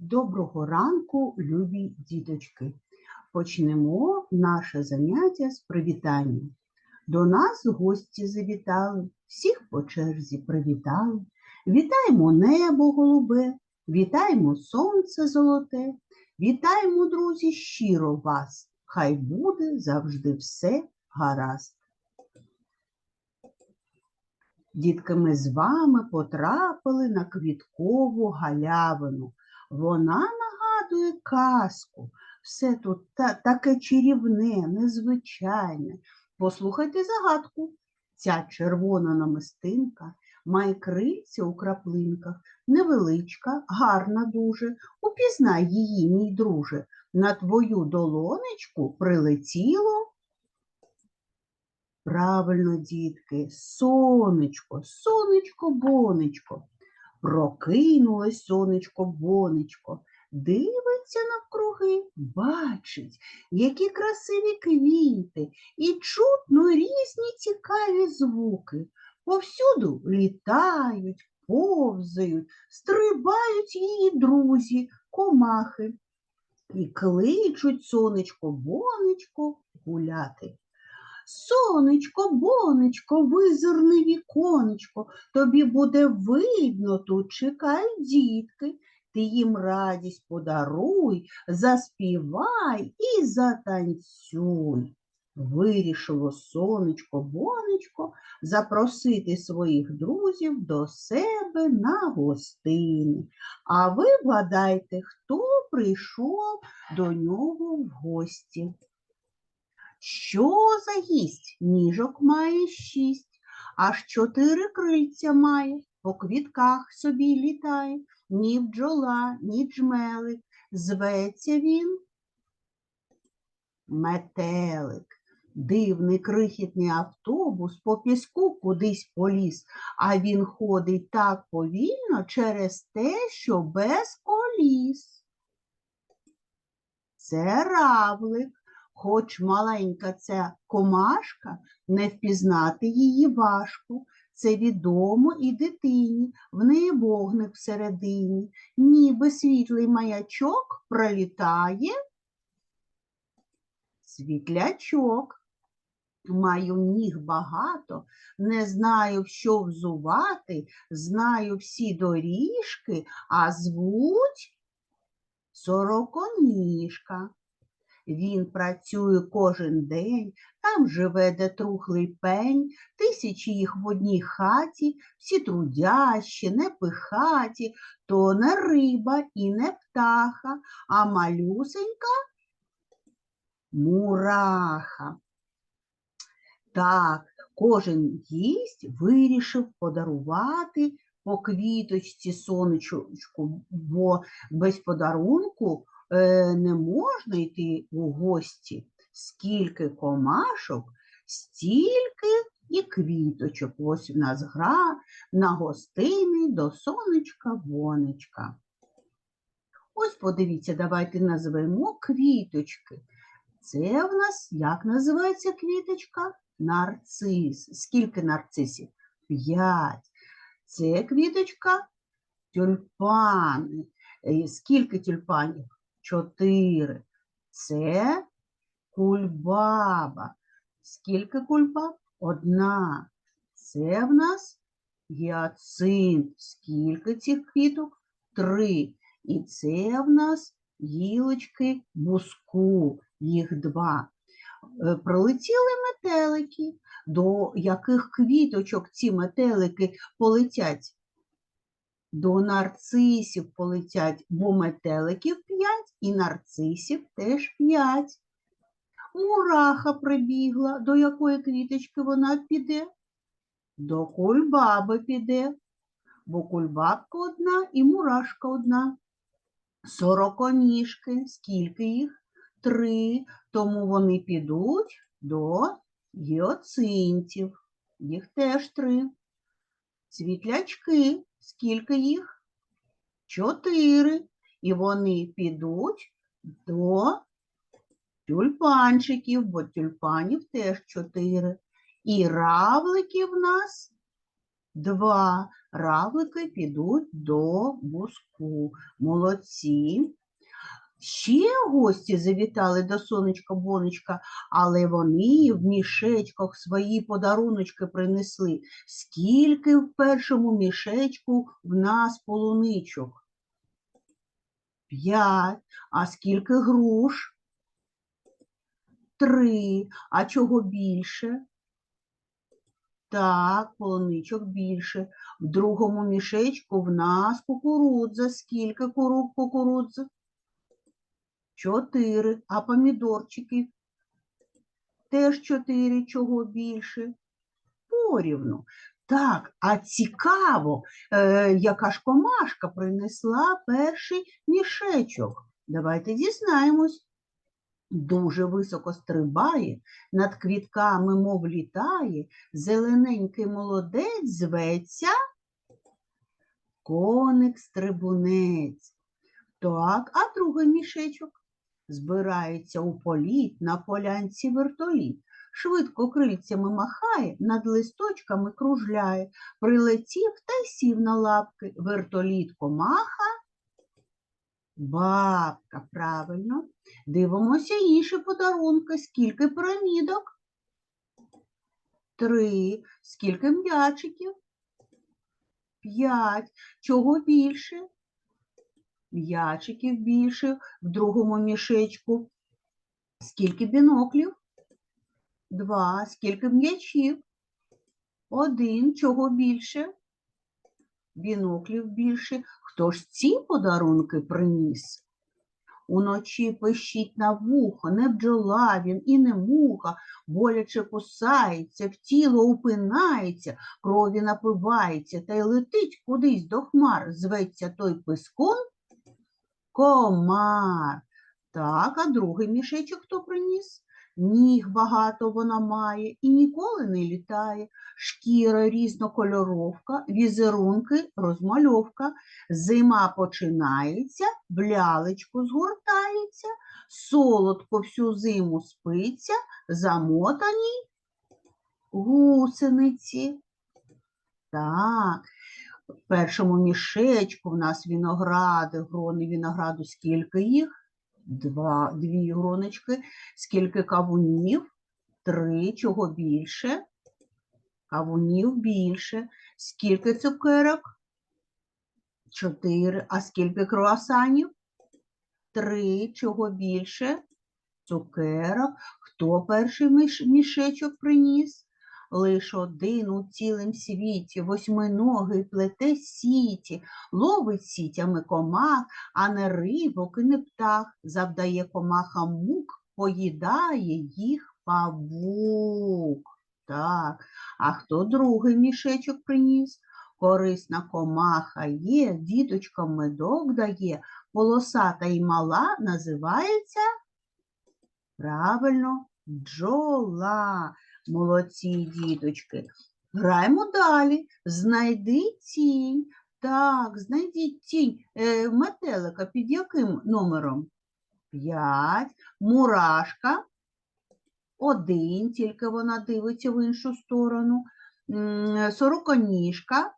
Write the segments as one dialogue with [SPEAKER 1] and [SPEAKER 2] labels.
[SPEAKER 1] Доброго ранку, любі діточки. Почнемо наше заняття з привітання. До нас гості завітали, всіх по черзі привітали. Вітаємо небо голубе, вітаємо сонце золоте, вітаємо, друзі, щиро вас. Хай буде завжди все гаразд. Дітки, ми з вами потрапили на квіткову галявину. Вона нагадує казку. Все тут та- таке чарівне, незвичайне. Послухайте загадку. Ця червона намистинка має крильця у краплинках, невеличка, гарна дуже. Упізнай її, мій друже. На твою долонечку прилетіло. Правильно, дітки, сонечко, сонечко, бонечко. Прокинулось сонечко бонечко, дивиться навкруги, бачить, які красиві квіти, і чутно різні цікаві звуки. Повсюду літають, повзають, стрибають її друзі, комахи, і кличуть сонечко бонечко гуляти. Сонечко, бонечко, визирни віконечко, тобі буде видно, тут чекають дітки. Ти їм радість подаруй, заспівай і затанцюй. Вирішило сонечко, бонечко запросити своїх друзів до себе на гостини. А ви вгадайте, хто прийшов до нього в гості. Що за гість? Ніжок має шість, аж чотири крильця має, по квітках собі літає, ні бджола, ні джмелик. Зветься він метелик. Дивний крихітний автобус по піску кудись поліз, а він ходить так повільно через те, що без коліс. Це равлик. Хоч маленька ця комашка, не впізнати її важко. Це відомо і дитині, в неї вогник всередині, ніби світлий маячок пролітає. Світлячок. Маю ніг багато, не знаю, що взувати, знаю всі доріжки, а звуть сороконіжка. Він працює кожен день, там живе де трухлий пень, тисячі їх в одній хаті, всі трудящі, не пихаті, то не риба і не птаха, а малюсенька мураха. Так, кожен гість вирішив подарувати по квіточці сонечку, бо без подарунку не можна йти у гості. Скільки комашок, стільки і квіточок. Ось у нас гра на гостини до сонечка вонечка. Ось подивіться, давайте назвемо квіточки. Це в нас як називається квіточка? Нарцис. Скільки нарцисів? П'ять. Це квіточка тюльпани. Е, Скільки тюльпанів? Чотири. Це кульбаба. Скільки кульбаб? Одна. Це в нас гіацинт. Скільки цих квіток? Три. І це в нас гілочки буску. Їх два. Е, Пролетіли метелики. До яких квіточок ці метелики полетять? До нарцисів полетять, бо метеликів п'ять і нарцисів теж п'ять. Мураха прибігла. До якої квіточки вона піде? До кульбаби піде, бо кульбабка одна і мурашка одна. Сороконіжки. Скільки їх? Три. Тому вони підуть до гіоцинтів. Їх теж три. Світлячки. Скільки їх? Чотири. І вони підуть до тюльпанчиків, бо тюльпанів теж чотири. І равлики в нас два. равлики підуть до буску. Молодці. Ще гості завітали до сонечка Бонечка, але вони в мішечках свої подаруночки принесли. Скільки в першому мішечку в нас полуничок? П'ять. А скільки груш? Три. А чого більше? Так, полуничок більше. В другому мішечку в нас кукурудза. Скільки куру- кукурудзи? Чотири. А помідорчиків? Теж чотири. Чого більше? Порівну. Так, а цікаво, е, яка ж комашка принесла перший мішечок. Давайте дізнаємось. Дуже високо стрибає, над квітками, мов літає, зелененький молодець зветься коник-стрибунець. Так, а другий мішечок збирається у політ на полянці вертоліт. Швидко крильцями махає, над листочками кружляє, прилетів та й сів на лапки. Вертоліт комаха. Бабка, правильно. Дивимося інші подарунки. Скільки пірамідок? Три. Скільки м'ячиків? П'ять. Чого більше? М'ячиків більше в другому мішечку. Скільки біноклів? Два. Скільки м'ячів? Один. Чого більше? Біноклів більше. Хто ж ці подарунки приніс? Уночі пищить на вухо, не бджола він і не муха, боляче кусається, в тіло упинається, крові напивається та й летить кудись до хмар. Зветься той пискун комар. Так, а другий мішечок хто приніс? Ніг багато вона має і ніколи не літає. Шкіра різнокольоровка, візерунки, розмальовка. Зима починається, в лялечку згортається, солодко всю зиму спиться, замотані гусениці. Так, в першому мішечку в нас виногради, грони винограду. Скільки їх? Два, дві гроночки. Скільки кавунів? Три. Чого більше? Кавунів більше. Скільки цукерок? Чотири. А скільки круасанів? Три. Чого більше? Цукерок. Хто перший мішечок приніс? Лиш один у цілім світі, восьминогий плете сіті, ловить сітями комах, а не рибок і не птах, завдає комахам мук, поїдає їх павук. Так, а хто другий мішечок приніс? Корисна комаха є, діточкам медок дає, полосата і мала називається правильно бджола. Молодці, діточки. Граємо далі. Знайди тінь. Так, знайдіть тінь е, метелика під яким номером? П'ять. Мурашка. Один, тільки вона дивиться в іншу сторону. Сороконіжка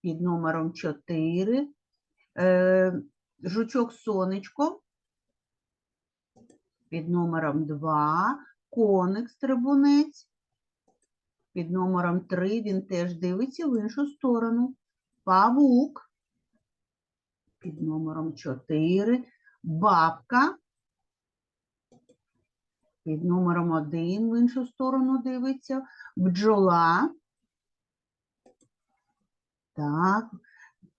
[SPEAKER 1] під номером 4. Е, жучок сонечко під номером 2. Коник стрибунець. Під номером 3 він теж дивиться в іншу сторону. Павук. Під номером 4. Бабка. Під номером 1 в іншу сторону дивиться. Бджола. Так.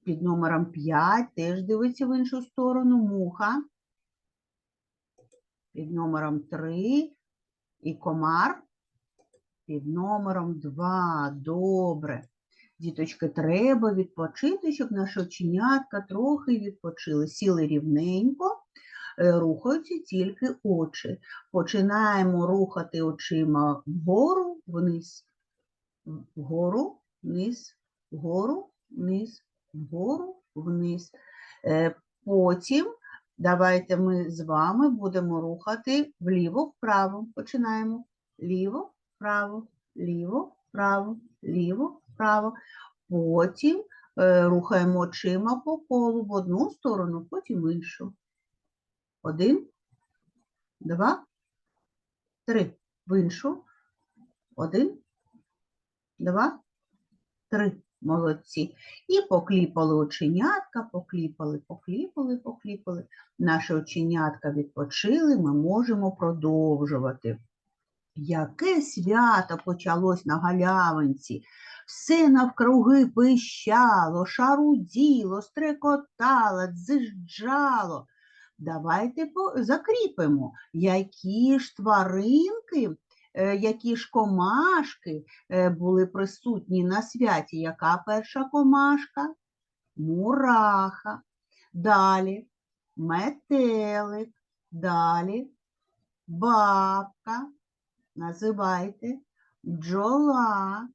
[SPEAKER 1] Під номером 5 теж дивиться в іншу сторону. Муха. Під номером 3 і комар під номером 2. Добре. Діточки, треба відпочити, щоб наші оченятка трохи відпочили. Сіли рівненько, е, рухаються тільки очі. Починаємо рухати очима вгору, вниз, вгору, вниз, вгору, вниз, вгору, вниз. Е, Потім Давайте ми з вами будемо рухати вліво-вправо. Починаємо. Ліво, вправо, ліво, вправо, ліво, вправо. Потім е, рухаємо очима по колу в одну сторону, потім в іншу. Один, два, три. В іншу. Один, два, три. Молодці. І покліпали оченятка, покліпали, покліпали, покліпали. Наші оченятка відпочили, ми можемо продовжувати. Яке свято почалось на галявинці? Все навкруги пищало, шаруділо, стрекотало, дзижджало. Давайте закріпимо, які ж тваринки, які ж комашки е, були присутні на святі. Яка перша комашка? Мураха. Далі метелик. Далі бабка. Називайте бджола,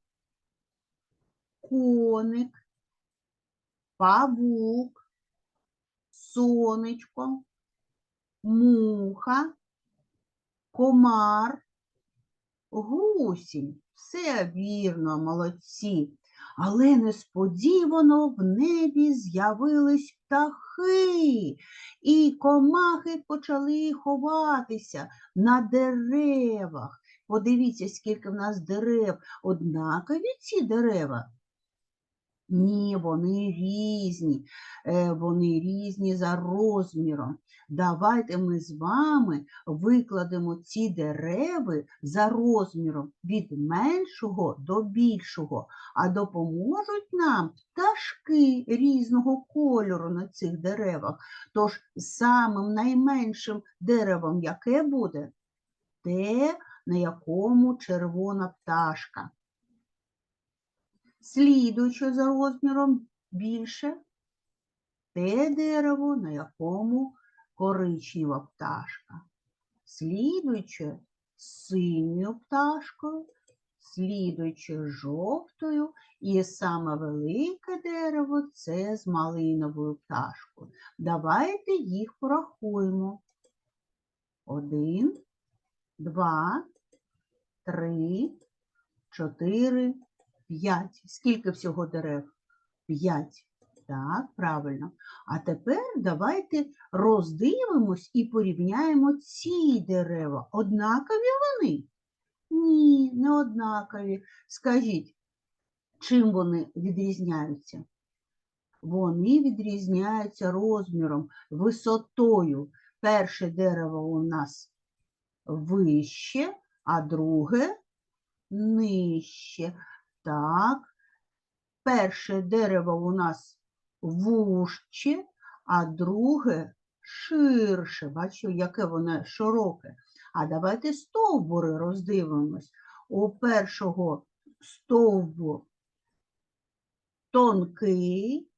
[SPEAKER 1] коник, павук, сонечко, муха, комар, гусінь. Все вірно, молодці. Але несподівано в небі з'явились птахи, і комахи почали ховатися на деревах. Подивіться, скільки в нас дерев. Однакові ці дерева? Ні, вони різні. Е, Вони різні за розміром. Давайте ми з вами викладемо ці дереви за розміром від меншого до більшого, а допоможуть нам пташки різного кольору на цих деревах. Тож самим найменшим деревом яке буде? Те, на якому червона пташка. Слідуючи за розміром більше, те дерево, на якому коричнева пташка. Слідуючи синьою пташкою, слідуючи жовтою, і саме велике дерево це з малиновою пташкою. Давайте їх порахуємо. Один, два, три, чотири, п'ять. Скільки всього дерев? П'ять. Так, правильно. А тепер давайте роздивимось і порівняємо ці дерева. Однакові вони? Ні, не однакові. Скажіть, чим вони відрізняються? Вони відрізняються розміром, висотою. Перше дерево у нас вище, а друге нижче. Так, перше дерево у нас вужче, а друге ширше. Бачу, яке воно широке. А давайте стовбури роздивимось. У першого стовбур тонкий,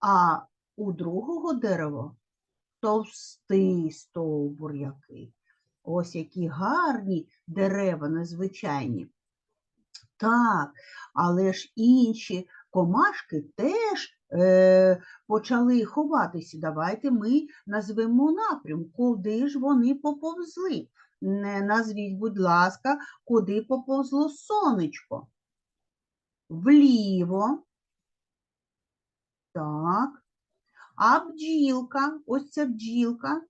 [SPEAKER 1] а у другого дерева товстий стовбур який. Ось які гарні дерева незвичайні. Так, але ж інші комашки теж е, почали ховатися. Давайте ми назвемо напрям, куди ж вони поповзли. Не назвіть, будь ласка, куди поповзло сонечко. Вліво. Так. А бджілка, ось ця бджілка,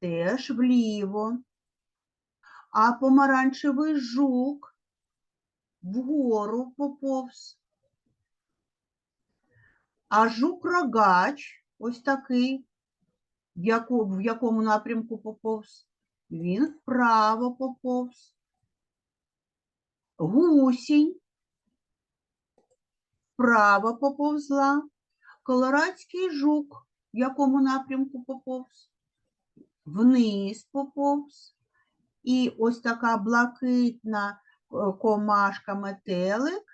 [SPEAKER 1] теж вліво. А помаранчевий жук вгору поповз. А жук-рогач, ось такий, в, якому напрямку поповз, він вправо поповз. Гусінь вправо поповзла. Колорадський жук, в якому напрямку поповз, вниз поповз. І ось така блакитна комашка метелик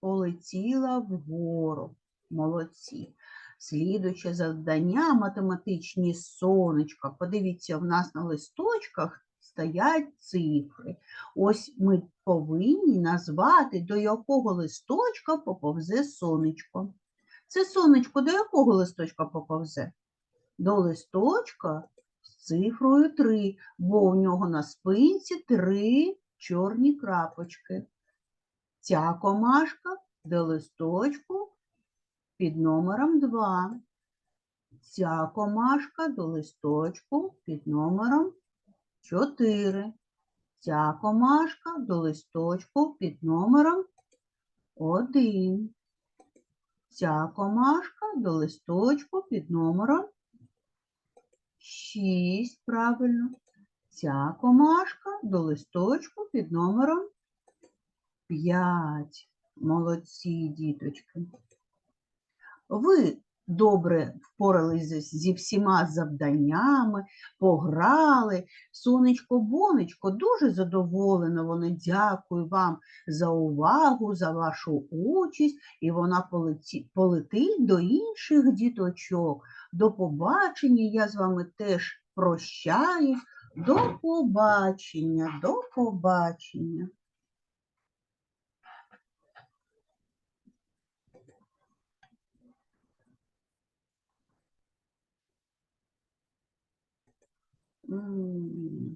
[SPEAKER 1] полетіла вгору. Молодці. Слідуюче завдання математичні сонечка. Подивіться, в нас на листочках стоять цифри. Ось ми повинні назвати, до якого листочка поповзе сонечко. Це сонечко до якого листочка поповзе? До листочка з цифрою 3, бо у нього на спинці три чорні крапочки. Ця комашка до листочку під номером 2. Ця комашка до листочку під номером 4. Ця комашка до листочку під номером 1. Ця комашка до листочку під номером 6. Правильно. Ця комашка до листочку під номером 5. Молодці, діточки. Ви добре впорались зі- всіма завданнями, пограли. Сонечко Бонечко дуже задоволено. Вони дякую вам за увагу, за вашу участь, і вона полетить до інших діточок. До побачення. Я з вами теж прощаюсь. До побачення, до побачення. М.